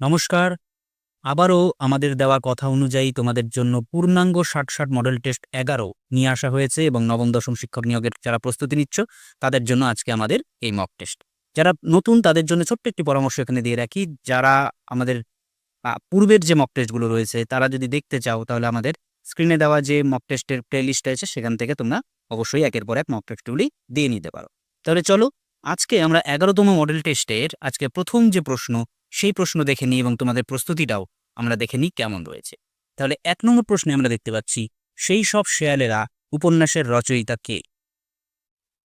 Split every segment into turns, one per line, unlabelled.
নমস্কার। আবারও আমাদের দেওয়া কথা অনুযায়ী তোমাদের জন্য পূর্ণাঙ্গ ষাট ষাট মডেল টেস্ট এগারো নিয়ে আসা হয়েছে এবং নবম দশম শিক্ষক নিয়োগের যারা প্রস্তুতি নিচ্ছ, তাদের জন্য আজকে আমাদের এই মক টেস্ট যারা নতুন, তাদের জন্য ছোট্ট একটি পরামর্শ এখানে দিয়ে রাখি। যারা আমাদের পূর্বের যে মক টেস্টগুলো রয়েছে, তারা যদি দেখতে চাও, তাহলে আমাদের স্ক্রিনে দেওয়া যে মক টেস্টের প্লে লিস্ট আছে সেখান থেকে তোমরা অবশ্যই একের পর এক মক টেস্টগুলি দিয়ে নিতে পারো। তাহলে চলো, আজকে আমরা এগারোতম মডেল টেস্টের আজকে প্রথম যে প্রশ্ন সেই প্রশ্ন দেখে নিই এবং তোমাদের প্রস্তুতিটাও আমরা দেখে নিই কেমন রয়েছে। তাহলে এক নম্বর প্রশ্নে আমরা দেখতে পাচ্ছি, সেই সব শেয়ালেরা উপন্যাসের রচয়িতা কে?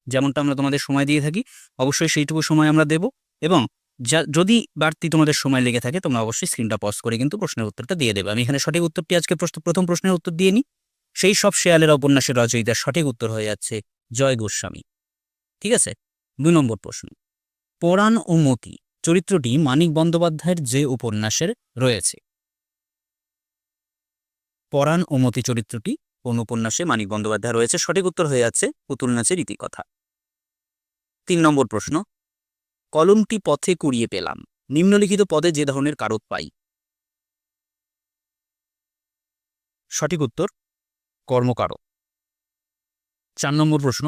যেমনটা আমরা তোমাদের সময় দিয়ে থাকি, অবশ্যই সেইটুকু সময় আমরা দেব এবং যা, যদি বাড়তি তোমাদের সময় লেগে থাকে, তোমরা অবশ্যই স্ক্রিনটা পজ করে কিন্তু প্রশ্নের উত্তরটা দিয়ে দেবে। আমি এখানে সঠিক উত্তরটি আজকে প্রথম প্রশ্নের উত্তর দিয়ে নিই। সেই সব শেয়ালেরা উপন্যাসের রচয়িতার সঠিক উত্তর হয়ে যাচ্ছে জয় গোস্বামী। ঠিক আছে? দুই নম্বর প্রশ্ন। পরাণ ও মতি চরিত্রটি মানিক বন্দ্যোপাধ্যায়ের যে উপন্যাসের রয়েছে। পরাণ ও মতি চরিত্রটি কোন উপন্যাসে মানিক বন্দ্যোপাধ্যায় রয়েছে? সঠিক উত্তর হয়ে যাচ্ছে পুতুল নাচের ইতিকথা। তিন নম্বর প্রশ্ন, কলমটি পথে কুড়িয়ে পেলাম, নিম্নলিখিত পদে যে ধরনের কারক পাই? সঠিক উত্তর, কর্মকারক। চার নম্বর প্রশ্ন,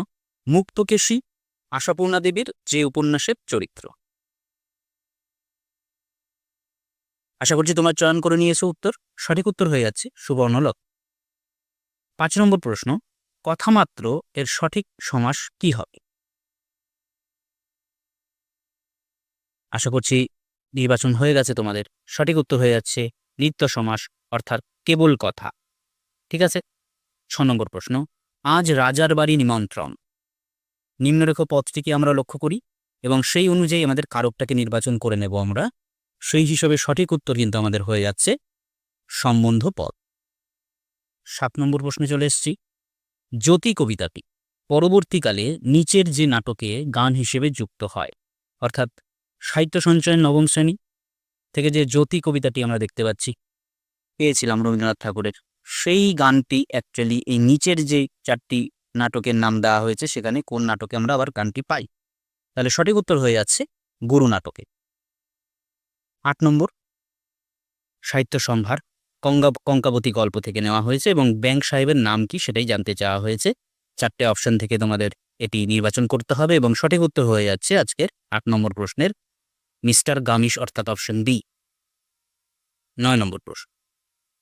মুক্তকেশী আশাপূর্ণা দেবীর যে উপন্যাসের চরিত্র? আশা করছি তোমার চয়ন করে নিয়েছো উত্তর। সঠিক উত্তর হয়ে যাচ্ছে সুবর্ণলক। পাঁচ নম্বর প্রশ্ন কথামাত্র এর সঠিক সমাস কি হবে? আশা করছি নির্বাচন হয়ে গেছে তোমাদের। সঠিক উত্তর হয়ে যাচ্ছে নিত্য সমাস, অর্থাৎ কেবল কথা। ঠিক আছে? ছ নম্বর প্রশ্ন, আজ রাজার বাড়ি নিমন্ত্রণ। নিম্নরেখ পথটিকে আমরা লক্ষ্য করি এবং সেই অনুযায়ী আমাদের কারকটাকে নির্বাচন করে নেব আমরা। সেই হিসেবে সঠিক উত্তর কিন্তু আমাদের হয়ে যাচ্ছে সম্বন্ধ পদ। সাত নম্বর প্রশ্নে চলে এসেছি। জ্যোতি কবিতাটি পরবর্তীকালে নিচের যে নাটকে গান হিসেবে যুক্ত হয়, অর্থাৎ সাহিত্য সঞ্চয়ের নবম শ্রেণি থেকে যে জ্যোতি কবিতাটি আমরা দেখতে পাচ্ছি, পেয়েছিলাম রবীন্দ্রনাথ ঠাকুরের। সেই গানটি অ্যাকচুয়ালি এই নিচের যে চারটি নাটকের নাম দেওয়া হয়েছে, সেখানে কোন নাটকে আমরা আবার গানটি পাই? তাহলে সঠিক উত্তর হয়ে যাচ্ছে গুরু নাটকে। আট নম্বর। সাহিত্য সম্ভার, কঙ্গা, কঙ্কাবতী গল্প থেকে নেওয়া হয়েছে এবং ব্যাংক সাহেবের নাম কি সেটাই জানতে চাওয়া হয়েছে। চারটে অপশন থেকে তোমাদের এটি নির্বাচন করতে হবে এবং সঠিক উত্তর হয়ে যাচ্ছে আজকের আট নম্বর প্রশ্নের মিস্টার গামিশ অর্থাৎ অপশন বি। নয় নম্বর প্রশ্ন।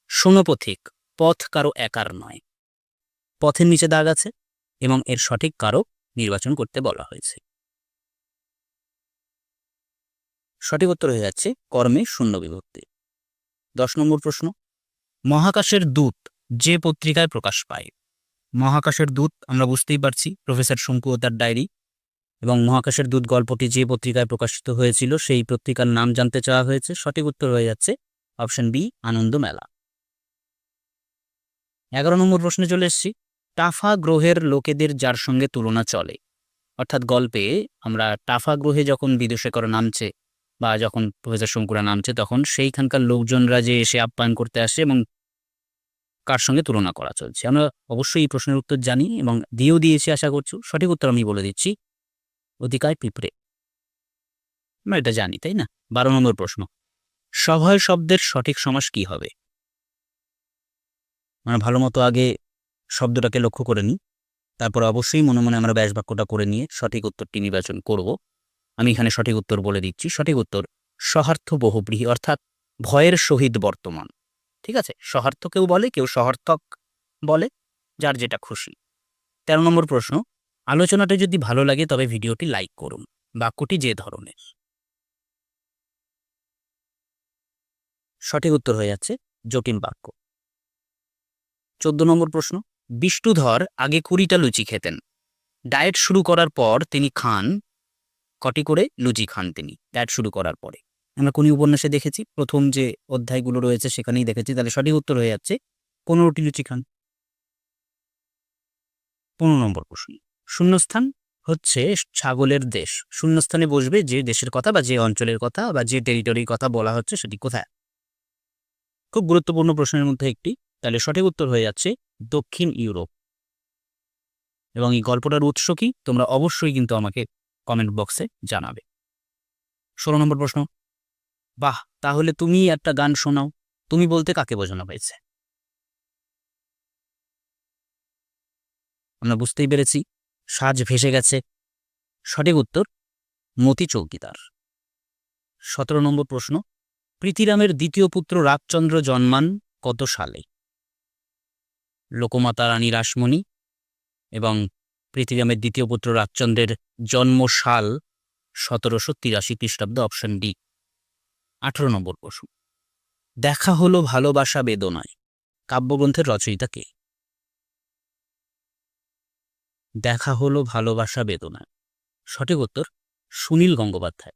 সোনপথিক পথ কারও একার নয়। পথের নিচে দাগ আছে এবং এর সঠিক কারক নির্বাচন করতে বলা হয়েছে। সঠিক উত্তর হয়ে যাচ্ছে কর্মে শূন্য বিভক্তি। দশ নম্বর প্রশ্ন। মহাকাশের দূত যে পত্রিকায় প্রকাশ পায়। মহাকাশের দূত, আমরা বুঝতেই পারছি, প্রফেসর শঙ্কু ও তার ডায়েরি। এবং মহাকাশের দূত গল্পটি যে পত্রিকায় প্রকাশিত হয়েছিল, সেই পত্রিকার নাম জানতে চাওয়া হয়েছে। সঠিক উত্তর হয়ে যাচ্ছে অপশন বি, আনন্দ মেলা। এগারো নম্বর প্রশ্নে চলে এসেছি। টাফা গ্রহের লোকেদের যার সঙ্গে তুলনা চলে। অর্থাৎ গল্পে আমরা টাফা গ্রহে যখন বিদেশে করে নামছে বা যখন প্রফেসর শঙ্কুরা নামছে, তখন সেইখানকার লোকজনরা যে এসে আপ্যায়ন করতে আসে এবং কার সঙ্গে তুলনা করা চলছে। আমরা অবশ্যই এই প্রশ্নের উত্তর জানি এবং দিয়েও দিয়েছি, আশা করছ। সঠিক উত্তর আমি বলে দিচ্ছি অধিকায় পিঁপড়ে। আমরা এটা জানি, তাই না? বারো নম্বর প্রশ্ন, সভয় শব্দের সঠিক সমাস কি হবে? আমরা ভালো মতো আগে শব্দটাকে লক্ষ্য করে নিই, তারপর অবশ্যই মনে মনে আমরা ব্যাস বাক্যটা করে নিয়ে সঠিক উত্তরটি নির্বাচন করব। আমি এখানে সঠিক উত্তর বলে দিচ্ছি। সঠিক উত্তর, সহার্থ বহুব্রীহি, অর্থাৎ ভয়ের সহিত বর্তমান। ঠিক আছে? সহার্থ কেউ বলে, কেউ সহার্থক বলে, যার যেটা খুশি। তেরো নম্বর প্রশ্ন, আলোচনাটা যদি ভালো লাগে তবে ভিডিওটি লাইক করুন। বাক্যটি যে ধরনের। সঠিক উত্তর হয়ে যাচ্ছে, জটিল বাক্য। চোদ্দ নম্বর প্রশ্ন, বিষ্ণুধর আগে কুড়িটা লুচি খেতেন। ডায়েট শুরু করার পর তিনি খান কটি করে লুচি খান তিনি। ডায়েট শুরু করার পরে। আমরা কোন উপন্যাসে দেখেছি? প্রথম যে অধ্যায়গুলো রয়েছে সেখানেই দেখেছি। তাহলে সঠিক উত্তর হয়ে যাচ্ছে পনেরোটি লুচি খান। পনেরো নম্বর প্রশ্ন। শূন্যস্থান হচ্ছে ছাগলের দেশ। শূন্যস্থানে বসবে যে দেশের কথা বা যে অঞ্চলের কথা বা যে টেরিটরির কথা বলা হচ্ছে সেটি কোথায়? খুব গুরুত্বপূর্ণ প্রশ্নের মধ্যে একটি। তাহলে সঠিক উত্তর হয়ে যাচ্ছে দক্ষিণ ইউরোপ। এবং এই গল্পটার উৎস কি? তোমরা অবশ্যই কিন্তু আমাকে কমেন্ট বক্সে জানাবে। ষোলো নম্বর প্রশ্ন। বাহ, তাহলে তুমি একটা গান শোনাও। তুমি বলতে কাকে বোঝানো হয়েছে? আমরা বুঝতেই পেরেছি, সাজ ভেসে গেছে। সঠিক উত্তর, মতি চৌকিদার। সতেরো নম্বর প্রশ্ন। প্রীতিরামের দ্বিতীয় পুত্র রাগচন্দ্র জন্মান কত সালে? লোকমাতা রানী রাসমণি এবং পৃথিবীরামের দ্বিতীয় পুত্র রাগচন্দ্রের জন্মসাল সতেরোশো তিরাশি খ্রিস্টাব্দ অপশন ডি। আঠারো নম্বর প্রশ্ন। দেখা হলো ভালোবাসা বেদনায়। কাব্যগ্রন্থের রচয়িতা কে? দেখা হলো ভালোবাসা বেদনায়। সঠিক উত্তর সুনীল গঙ্গোপাধ্যায়।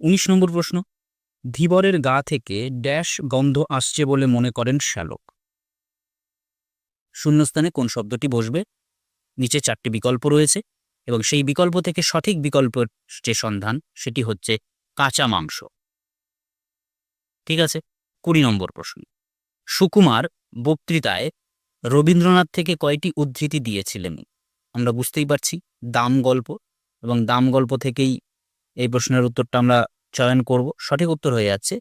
উনিশ নম্বর প্রশ্ন। ধীবরের গা থেকে ড্যাশ গন্ধ আসছে বলে মনে করেন শ্যালক। শূন্যস্থানে কোন শব্দটি বসবে? নিচে চারটি বিকল্প রয়েছে এবং সেই বিকল্প থেকে সঠিক বিকল্পের যে সন্ধান, সেটি হচ্ছে কাঁচা মাংস। ঠিক আছে, কুড়ি নম্বর প্রশ্ন। সুকুমার বক্তৃতায় রবীন্দ্রনাথ থেকে কয়টি উদ্ধৃতি দিয়েছিলেন? আমরা বুঝতেই পারছি, দাম গল্প এবং দাম গল্প থেকেই এই প্রশ্নের উত্তরটা আমরা চয়ন করব। সঠিক উত্তর হয়ে যাচ্ছে,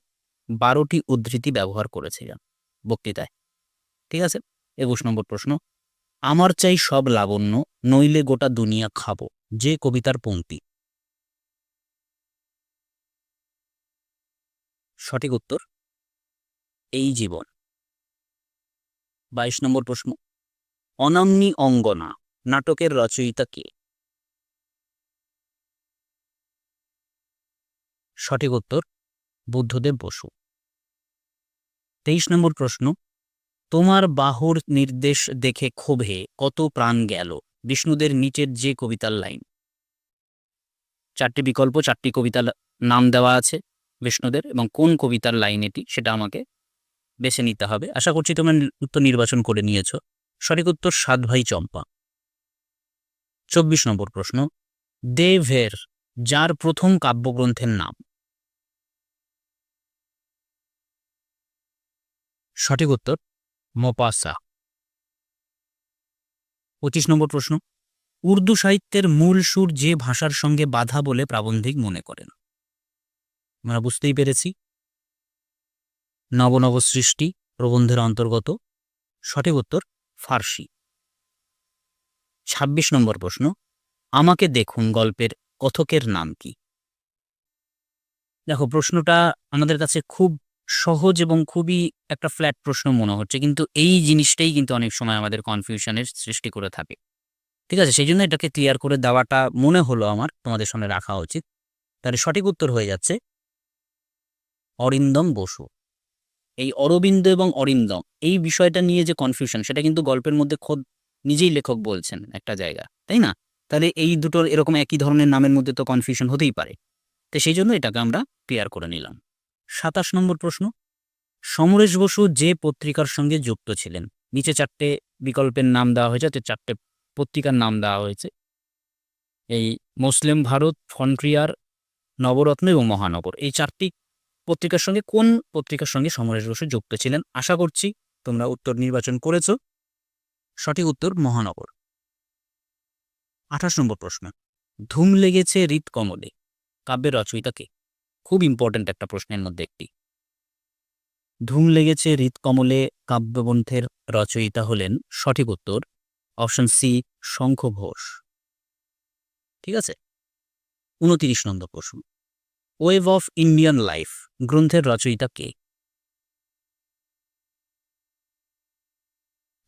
বারোটি উদ্ধৃতি ব্যবহার করেছিলেন বক্তৃতায়। ঠিক আছে একুশ নম্বর প্রশ্ন। আমার চাই সব লাবণ্য, নইলে গোটা দুনিয়া খাব। যে কবিতার পংক্তি সঠিক উত্তর, এই জীবন। বাইশ নম্বর প্রশ্ন। অনাম্নি অঙ্গনা, নাটকের রচয়িতা কে? সঠিক উত্তর, বুদ্ধদেব বসু। তেইশ নম্বর প্রশ্ন। তোমার বাহুর নির্দেশ দেখে ক্ষোভে কত প্রাণ গেল বিষ্ণুদের নিচের যে কবিতার লাইন। চারটি বিকল্প, চারটি কবিতার নাম দেওয়া আছে বিষ্ণুদের এবং কোন কবিতার লাইন এটি সেটা আমাকে বেছে নিতে হবে। আশা করছি তোমরা উত্তর নির্বাচন করে নিয়েছ। সঠিক উত্তর সাত ভাই চম্পা। চব্বিশ নম্বর প্রশ্ন। দেভের, যার প্রথম কাব্যগ্রন্থের নাম। সঠিক উত্তর মোপাসা। পঁচিশ নম্বর প্রশ্ন। উর্দু সাহিত্যের মূল সুর যে ভাষার সঙ্গে বাধা বলে প্রাবন্ধিক মনে করেন। আমরা বুঝতেই পেরেছি। নবনব সৃষ্টি প্রবন্ধের অন্তর্গত। সঠিক উত্তর, ফার্সি। ২৬ নম্বর প্রশ্ন। আমাকে দেখুন গল্পের কথকের নাম কি? দেখো, প্রশ্নটা আমাদের কাছে খুব সহজ এবং খুবই একটা ফ্ল্যাট প্রশ্ন মনে হচ্ছে। কিন্তু এই জিনিসটাই কিন্তু অনেক সময় আমাদের কনফিউশনের সৃষ্টি করে থাকে। ঠিক আছে? সেই জন্য এটাকে ক্লিয়ার করে দেওয়াটা মনে হলো আমার, তোমাদের সামনে রাখা উচিত। তাহলে সঠিক উত্তর হয়ে যাচ্ছে, অরিন্দম বসু। এই অরবিন্দ এবং অরিন্দম, এই বিষয়টা নিয়ে যে কনফিউশন সেটা কিন্তু গল্পের মধ্যে খোদ নিজেই লেখক বলছেন একটা জায়গা, তাই না? তাহলে এই দুটোর এরকম একই ধরনের নামের মধ্যে তো কনফিউশন হতেই পারে। তো সেই জন্য এটাকে আমরা ক্লিয়ার করে নিলাম। সাতাশ নম্বর প্রশ্ন। সমরেশ বসু যে পত্রিকার সঙ্গে যুক্ত ছিলেন। নিচে চারটে বিকল্পের নাম দেওয়া হয়েছে চারটে পত্রিকার নাম দেওয়া হয়েছে। এই মুসলিম ভারত, ফন্ট্রিয়ার, নবরত্ন এবং মহানগর। এই চারটি পত্রিকার সঙ্গে কোন পত্রিকার সঙ্গে সমরেশ বসু যুক্ত ছিলেন? আশা করছি তোমরা উত্তর নির্বাচন করেছ। সঠিক উত্তর মহানগর। আঠাশ নম্বর প্রশ্ন। ধুম লেগেছে হৃদ কমলে কাব্যের রচয়িতা কে? খুব ইম্পর্ট্যান্ট একটা প্রশ্নের মধ্যে একটি। ধুম লেগেছে হৃৎকমলে কাব্যগ্রন্থের রচয়িতা হলেন সঠিক উত্তর, অপশন সি, শঙ্খ ঘোষ। ঠিক আছে? উনতিরিশ নম্বর প্রশ্ন। ওয়েভ অফ ইন্ডিয়ান লাইফ, গ্রন্থের রচয়িতা কে?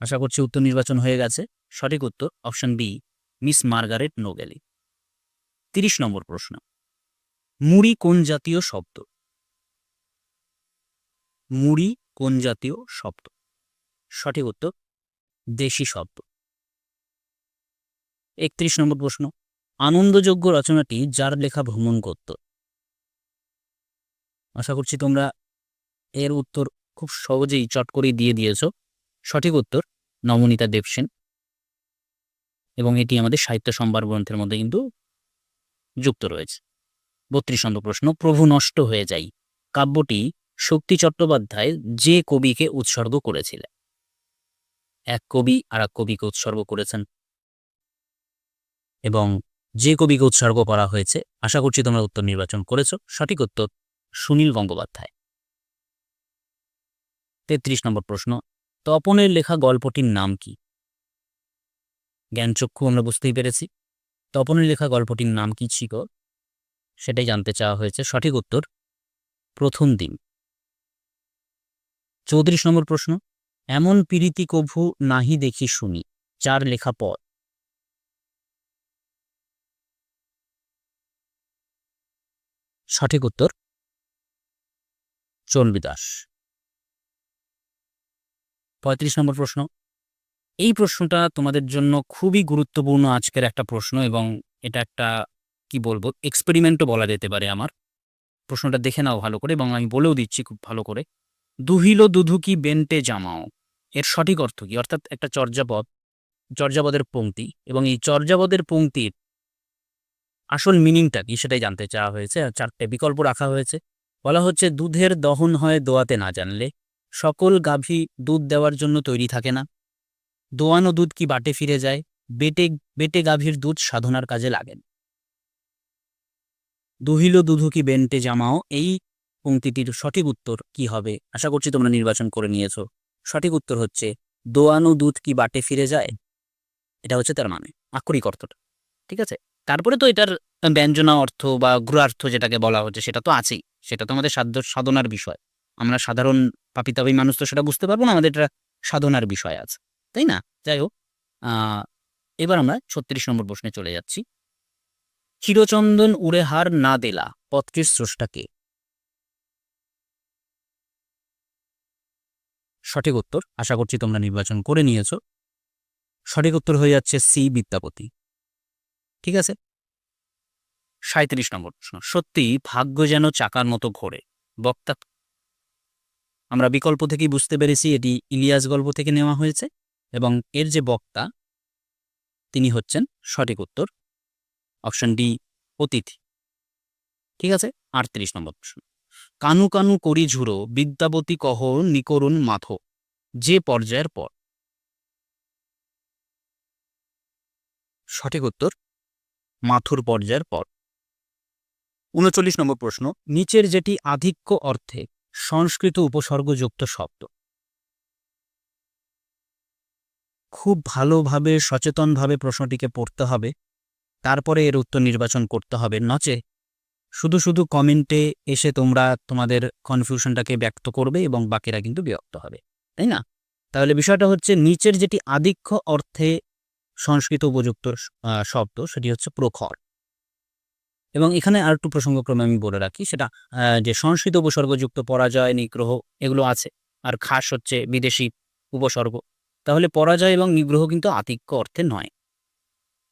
আশা করছি উত্তর নির্বাচন হয়ে গেছে। সঠিক উত্তর, অপশন বি, মিস মার্গারেট নোবেলি তিরিশ নম্বর প্রশ্ন। মুড়ি কোন জাতীয় শব্দ? মুড়ি কোন জাতীয় শব্দ? সঠিক উত্তর, দেশি শব্দ। একত্রিশ নম্বর প্রশ্ন আনন্দযোগ্য রচনাটি যার লেখা ভ্রমণ করত? আশা করছি তোমরা এর উত্তর খুব সহজেই চট করেই দিয়ে দিয়েছ। সঠিক উত্তর নবনীতা দেবসেন এবং এটি আমাদের সাহিত্য সম্ভার গ্রন্থের মধ্যে কিন্তু যুক্ত রয়েছে। বত্রিশ নম্বর প্রশ্ন, প্রভু নষ্ট হয়ে যাই। কাব্যটি শক্তি চট্টোপাধ্যায় যে কবিকে উৎসর্গ করেছিলেন। এক কবি আর কবিকে উৎসর্গ করেছেন। এবং যে কবিকে উৎসর্গ করা হয়েছে, আশা করছি তোমরা উত্তর নির্বাচন করেছ। সঠিক উত্তর সুনীল গঙ্গোপাধ্যায়। তেত্রিশ নম্বর প্রশ্ন, তপনের লেখা গল্পটির নাম কি? জ্ঞানচক্ষু, আমরা বুঝতেই পেরেছি। তপনের লেখা গল্পটির নাম কি ছিল? সেটাই জানতে চাওয়া হয়েছে। সঠিক উত্তর, প্রথম দিন। চৌত্রিশ নম্বর প্রশ্ন, এমন পীড়িতি কভু নাহি দেখি শুনি চার লেখা পদ? সঠিক উত্তর চণ্ডীদাস পঁয়ত্রিশ নম্বর প্রশ্ন, এই প্রশ্নটা তোমাদের জন্য খুবই গুরুত্বপূর্ণ আজকের একটা প্রশ্ন এবং এটা একটা কি বলব এক্সপেরিমেন্টও বলা যেতে পারে আমার। প্রশ্নটা দেখে নাও ভালো করে এবং আমি বলেও দিচ্ছি খুব ভালো করে। দুহিল দুধুকি বেন্টে জামাও। এর সঠিক অর্থ কি? অর্থাৎ একটা চর্যাপদ, চর্যাপদের পংক্তি এবং এই চর্যাপদের পংক্তির আসল মিনিংটা কি সেটাই জানতে চাওয়া হয়েছে। চারটে বিকল্প রাখা হয়েছে। বলা হচ্ছে, দুধের দহন হয় দোয়াতে না জানলে। সকল গাভী দুধ দেওয়ার জন্য তৈরি থাকে না। দোয়ানো দুধ কি বাটে ফিরে যায়? বেটে বেটে গাভীর দুধ সাধনার কাজে লাগেন দুহিল দুধু কি বেন্টে জামাও? এই পংক্তিটির সঠিক উত্তর কি হবে? আশা করছি তোমরা নির্বাচন করে নিয়েছো। সঠিক উত্তর হচ্ছে, দোয়ানো দুধ কি বাটে ফিরে যায়? এটা হচ্ছে তার মানে আক্ষরিক অর্থটা, ঠিক আছে? তারপরে তো এটার ব্যঞ্জনা অর্থ বা গ্রহার্থ যেটাকে বলা হচ্ছে, সেটা তো আছেই। সেটা তো আমাদের সাধ্য, সাধনার বিষয়। আমরা সাধারণ পাপিতাবি মানুষ তো সেটা বুঝতে পারব না, আমাদের এটা সাধনার বিষয় আছে, তাই না? যাই হোক এবার আমরা ছত্রিশ নম্বর প্রশ্নে চলে যাচ্ছি। চিরচন্দন উড়ে হার না দেলা পত্রের স্রষ্টাকে। সঠিক উত্তর, আশা করছি তোমরা নির্বাচন করে নিয়েছো। সঠিক উত্তর হয়ে যাচ্ছে সি, বিদ্যাপতি। ঠিক আছে? সাঁত্রিশ নম্বর প্রশ্ন, সত্যি ভাগ্য যেন চাকার মতো ঘোরে, বক্তা। আমরা বিকল্প থেকেই বুঝতে পেরেছি এটি ইলিয়াস গল্প থেকে নেওয়া হয়েছে এবং এর যে বক্তা, তিনি হচ্ছেন সঠিক উত্তর অপশন ডি, অতিথি। ঠিক আছে? আটত্রিশ নম্বর প্রশ্ন। কানু কানু করি ঝুড়ো, বিদ্যাবতী কহ নিকরুণ মাথো, যে পর্যায়ের পর? সঠিক উত্তর, মাথুর পর্যায়ের পর। উনচল্লিশ নম্বর প্রশ্ন, নিচের যেটি আধিক্য অর্থে সংস্কৃত উপসর্গযুক্ত শব্দ? খুব ভালোভাবে, সচেতনভাবে প্রশ্নটিকে পড়তে হবে। তারপরে এর উত্তর নির্বাচন করতে হবে। নচে শুধু শুধু কমেন্টে এসে তোমরা তোমাদের কনফিউশনটাকে ব্যক্ত করবে এবং বাকিরা কিন্তু বিরক্ত হবে। তাই না? তাহলে বিষয়টা হচ্ছে নিচের যেটি আধিক্য অর্থে সংস্কৃত উপযুক্ত শব্দ সেটি হচ্ছে প্রখর। এবং এখানে আর একটু প্রসঙ্গক্রমে আমি বলে রাখি, সেটা যে সংস্কৃত উপসর্গযুক্ত পরাজয়, নিগ্রহ এগুলো আছে। আর খাস হচ্ছে বিদেশি উপসর্গ। তাহলে পরাজয় এবং নিগ্রহ কিন্তু আতিক্য অর্থে নয়।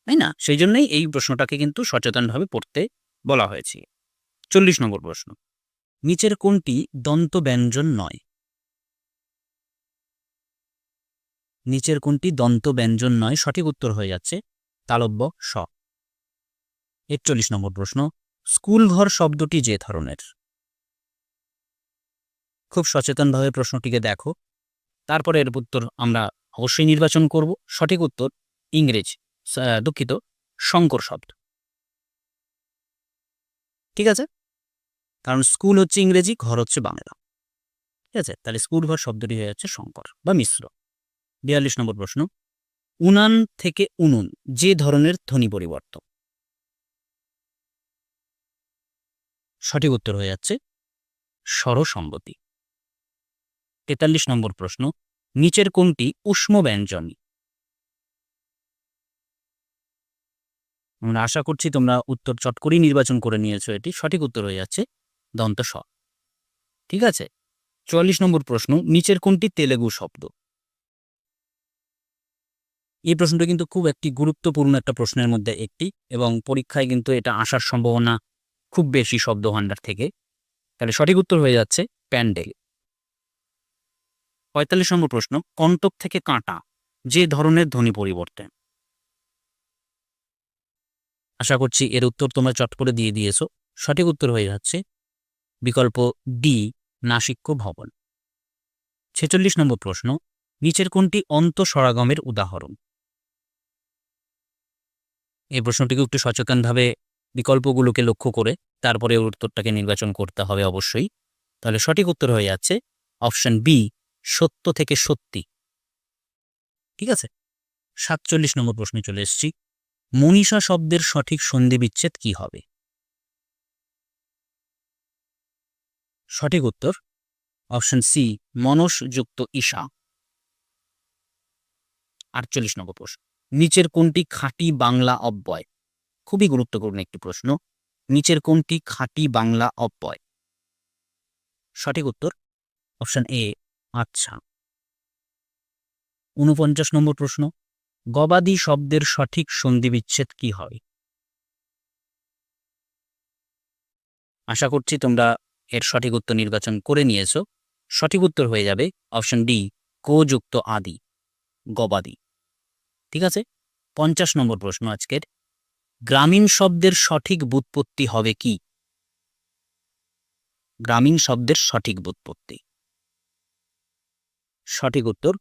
তাই না? সেই জন্যই এই প্রশ্নটাকে কিন্তু সচেতনভাবে পড়তে বলা হয়েছে। চল্লিশ নম্বর প্রশ্ন। নিচের কোনটি দন্ত ব্যঞ্জন নয়? নিচের কোনটি দন্ত ব্যঞ্জন নয়? সঠিক উত্তর হয়ে যাচ্ছে তালব্য স। একচল্লিশ নম্বর প্রশ্ন। স্কুল ঘর শব্দটি যে ধরনের? খুব সচেতনভাবে প্রশ্নটিকে দেখো। তারপরে এর উত্তর আমরা অবশ্যই নির্বাচন করব। সঠিক উত্তর ইংরেজ। দুঃখিত, শঙ্কর শব্দ। ঠিক আছে? কারণ স্কুল হচ্ছে ইংরেজি, ঘর হচ্ছে বাংলা। ঠিক আছে? তাহলে স্কুল ঘর শব্দটি হয়ে যাচ্ছে শঙ্কর বা মিশ্র। বিয়াল্লিশ নম্বর প্রশ্ন। উনান থেকে উনুন, যে ধরনের ধ্বনি পরিবর্তন? সঠিক উত্তর হয়ে যাচ্ছে, স্বরসম্মতি। তেতাল্লিশ নম্বর প্রশ্ন। নিচের কোনটি উষ্ম ব্যঞ্জন আমরা আশা করছি তোমরা উত্তর চট করেই নির্বাচন করে নিয়েছো। এটি সঠিক উত্তর হয়ে যাচ্ছে দন্ত স ঠিক আছে? চুয়াল্লিশ নম্বর প্রশ্ন, নিচের কোনটি তেলেগু শব্দ? এই প্রশ্নটা কিন্তু খুব একটি গুরুত্বপূর্ণ একটা প্রশ্নের মধ্যে একটি এবং পরীক্ষায় কিন্তু এটা আসার সম্ভাবনা খুব বেশি শব্দ ভাণ্ডার থেকে। তাহলে সঠিক উত্তর হয়ে যাচ্ছে প্যান্ডেল। পঁয়তাল্লিশ নম্বর প্রশ্ন কণ্টক থেকে কাঁটা, যে ধরনের ধ্বনি পরিবর্তন আশা করছি এর উত্তর তোমরা চট করে দিয়ে দিয়েছ। সঠিক উত্তর হয়ে যাচ্ছে বিকল্প ডি, নাসিক্য ভবন। ছেচল্লিশ নম্বর প্রশ্ন, নিচের কোনটি অন্ত সরাগমের উদাহরণ? এই প্রশ্নটিকে একটু সচেতনভাবে বিকল্পগুলোকে লক্ষ্য করে তারপরে ওর উত্তরটাকে নির্বাচন করতে হবে অবশ্যই। তাহলে সঠিক উত্তর হয়ে যাচ্ছে অপশন বি, সত্য থেকে সত্যি। ঠিক আছে? সাতচল্লিশ নম্বর প্রশ্নে চলে এসেছি। মনীষা শব্দের সঠিক সন্ধি বিচ্ছেদ কি হবে? সঠিক উত্তর, অপশন সি মনস যুক্ত ঈশা। আটচল্লিশ নম্বর প্রশ্ন। নিচের কোনটি খাঁটি বাংলা অব্যয়? খুবই গুরুত্বপূর্ণ একটি প্রশ্ন। নিচের কোনটি খাঁটি বাংলা অব্যয়? সঠিক উত্তর, অপশন এ আচ্ছা। উনপঞ্চাশ নম্বর প্রশ্ন। গবাদি শব্দের সঠিক সন্ধিবিচ্ছেদ কি হয়? আশা করছি তোমরা এর সঠিক উত্তর নির্বাচন করে নিয়েছো। সঠিক উত্তর হয়ে যাবে অপশন ডি কোযুক্ত আদি, গবাদি। ঠিক আছে? পঞ্চাশ নম্বর প্রশ্ন আজকের। গ্রামীণ শব্দের সঠিক বুৎপত্তি হবে কি? গ্রামীণ শব্দের সঠিক বুৎপত্তি। সঠিক উত্তর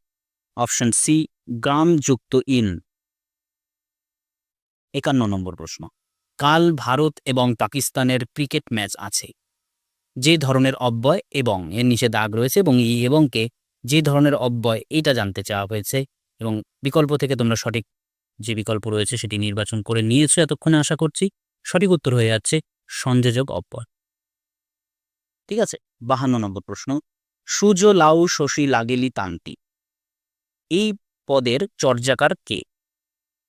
অপশন সি গ্রাম যুক্ত ইন। একান্ন নম্বর প্রশ্ন। কাল ভারত এবং পাকিস্তানের ক্রিকেট ম্যাচ আছে। যে ধরনের অব্যয় এবং এর নিচে দাগ রয়েছে এবং ই এবং কে যে ধরনের অব্যয় এটা জানতে চাওয়া হয়েছে এবং বিকল্প থেকে তোমরা সঠিক যে বিকল্প রয়েছে সেটি নির্বাচন করে নিয়েছো এতক্ষণে আশা করছি, সঠিক উত্তর হয়ে যাচ্ছে সংযোজক অব্যয়। ঠিক আছে, বাহান্ন নম্বর প্রশ্ন। সুজ লাউ শশী লাগেলি তান্তি এই পদের চর্যাকার কে?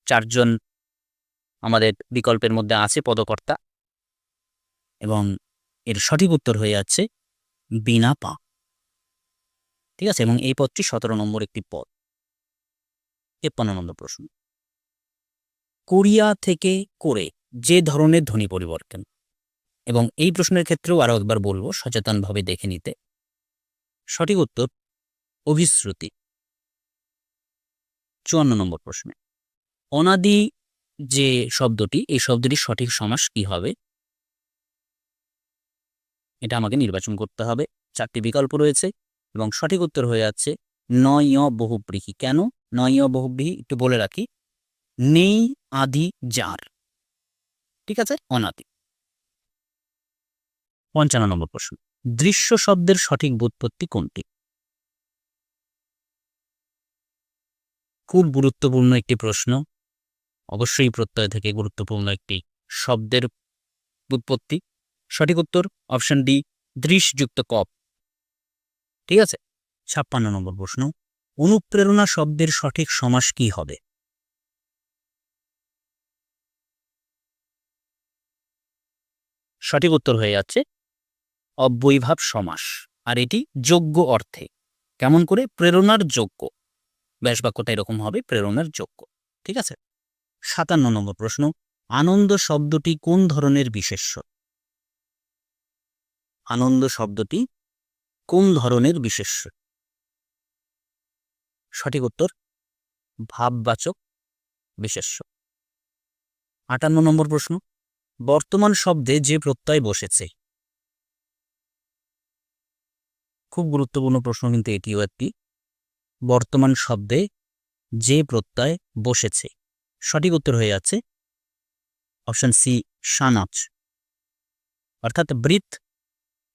চারজন আমাদের বিকল্পের মধ্যে আছে পদকর্তা এবং এর সঠিক উত্তর হয়ে যাচ্ছে বিনা পা। ঠিক আছে? এবং এই পদটি সতেরো নম্বর একটি পদ। তেপ্পান্ন নম্বর প্রশ্ন। কোরিয়া থেকে করে যে ধরনের ধ্বনি পরিবর্তন? এবং এই প্রশ্নের ক্ষেত্রেও আরও একবার বলব, সচেতনভাবে দেখে নিতে। সঠিক উত্তর, অভিশ্রুতি। চুয়ান্ন নম্বর প্রশ্নে। অনাদি যে শব্দটি, এই শব্দটির সঠিক সমাস কি হবে? এটা আমাকে নির্বাচন করতে হবে। চারটি বিকল্প রয়েছে এবং সঠিক উত্তর হয়ে যাচ্ছে নয় বহুব্রীহি কেন? নয় বহুব্রীহি একটু বলে রাখি। নেই আদি যার। ঠিক আছে? অনাদি। পঞ্চান্ন নম্বর প্রশ্ন। দৃশ্য শব্দের সঠিক বুৎপত্তি কোনটি? খুব গুরুত্বপূর্ণ একটি প্রশ্ন। অবশ্যই প্রত্যয় থেকে গুরুত্বপূর্ণ একটি শব্দের উৎপত্তি। সঠিক উত্তর অপশন ডি দৃশযুক্ত কপ। ঠিক আছে? ছাপ্পান্ন নম্বর প্রশ্ন। অনুপ্রেরণা শব্দের সঠিক সমাস কি হবে? সঠিক উত্তর হয়ে যাচ্ছে, অব্যয়ভাব সমাস। আর এটি যোগ্য অর্থে। কেমন করে? প্রেরণার যোগ্য। ব্যাস বাক্যটা এরকম হবে, প্রেরণার যোগ্য। ঠিক আছে? সাতান্ন নম্বর প্রশ্ন, আনন্দ শব্দটি কোন ধরনের বিশেষ্য? আনন্দ শব্দটি কোন ধরনের বিশেষ্য? সঠিক উত্তর, ভাববাচক বিশেষ্য। আটান্ন নম্বর প্রশ্ন, বর্তমান শব্দে যে প্রত্যয় বসেছে। খুব গুরুত্বপূর্ণ প্রশ্ন কিন্তু এটিও একটি। বর্তমান শব্দে যে প্রত্যয় বসেছে। সঠিক উত্তর হয়ে যাচ্ছে অপশন সি সানচ অর্থাৎ বৃত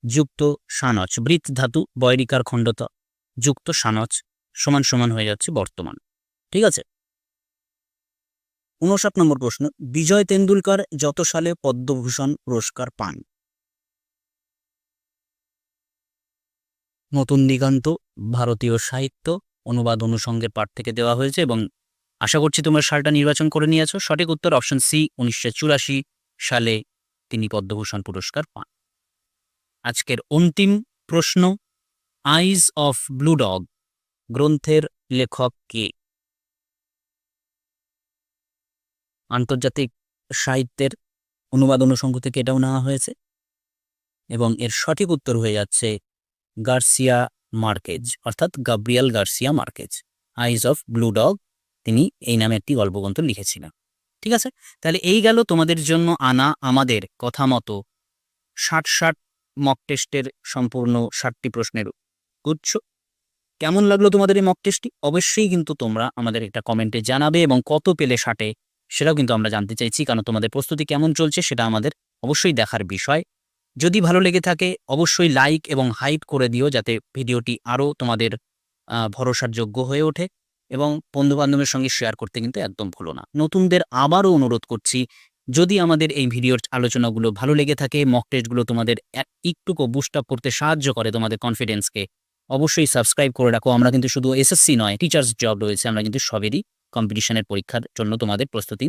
যুক্ত সানচ বৃত ধাতু বয়রিকার খণ্ডতা যুক্ত সানচ সমান সমান হয়ে যাচ্ছে বর্তমান। ঠিক আছে? উনষাট নম্বর প্রশ্ন, বিজয় তেন্ডুলকর যত সালে পদ্মভূষণ পুরস্কার পান? নতুন দিগান্ত, ভারতীয় সাহিত্য অনুবাদ অনুষঙ্গের পাঠ থেকে দেওয়া হয়েছে এবং আশা করছি তোমরা সালটা নির্বাচন করে নিয়েছো। সঠিক উত্তর অপশন সি উনিশশো চুরাশি সালে তিনি পদ্মভূষণ পুরস্কার পান। আজকের অন্তিম প্রশ্ন আইজ অফ ব্লু ডগ গ্রন্থের লেখক কে? আন্তর্জাতিক সাহিত্যের অনুবাদ অনুষঙ্গ থেকে এটাও নেওয়া হয়েছে এবং এর সঠিক উত্তর হয়ে যাচ্ছে গার্সিয়া মার্কেজ, অর্থাৎ Gabriel Garcia Marquez, eyes of blue dog, তিনি এই নামে একটি গল্পগ্রন্থ লিখেছিলেন। ঠিক আছে? তাহলে এই গেল তোমাদের জন্য আনা আমাদের কথা মতো ষাট ষাট মক টেস্টের সম্পূর্ণ ষাটটি প্রশ্নের গুচ্ছ কেমন লাগল তোমাদের এই মক টেস্টটি অবশ্যই কিন্তু তোমরা আমাদের একটা কমেন্টে জানাবে এবং কত পেলে ষাটে সেটাও কিন্তু আমরা জানতে চাইছি, কারণ তোমাদের প্রস্তুতি কেমন চলছে সেটা আমাদের অবশ্যই দেখার বিষয়। যদি ভালো লেগে থাকে, অবশ্যই লাইক এবং হাইপ করে দিও যাতে ভিডিওটি আরও তোমাদের ভরসার যোগ্য হয়ে ওঠে এবং বন্ধুবান্ধবের সঙ্গে শেয়ার করতে কিন্তু একদম ভুলো না। নতুনদের আবারও অনুরোধ করছি, যদি আমাদের এই ভিডিওর আলোচনাগুলো ভালো লেগে থাকে মক টেস্টগুলো তোমাদের এক- একটুকু বুস্ট আপ করতে সাহায্য করে তোমাদের কনফিডেন্সকে অবশ্যই সাবস্ক্রাইব করে রাখো। আমরা কিন্তু শুধু এসএসসি নয় টিচার্স জব রয়েছে, আমরা কিন্তু সবেরই কম্পিটিশনের পরীক্ষার জন্য তোমাদের প্রস্তুতি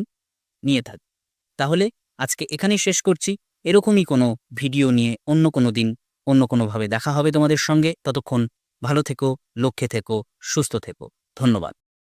নিয়ে থাকি। তাহলে আজকে এখানেই শেষ করছি। এরকমই কোনো ভিডিও নিয়ে অন্য কোনো দিন অন্য কোনোভাবে দেখা হবে তোমাদের সঙ্গে। ততক্ষণ ভালো থেকো, লক্ষ্যে থেকো, সুস্থ থেকো। ধন্যবাদ।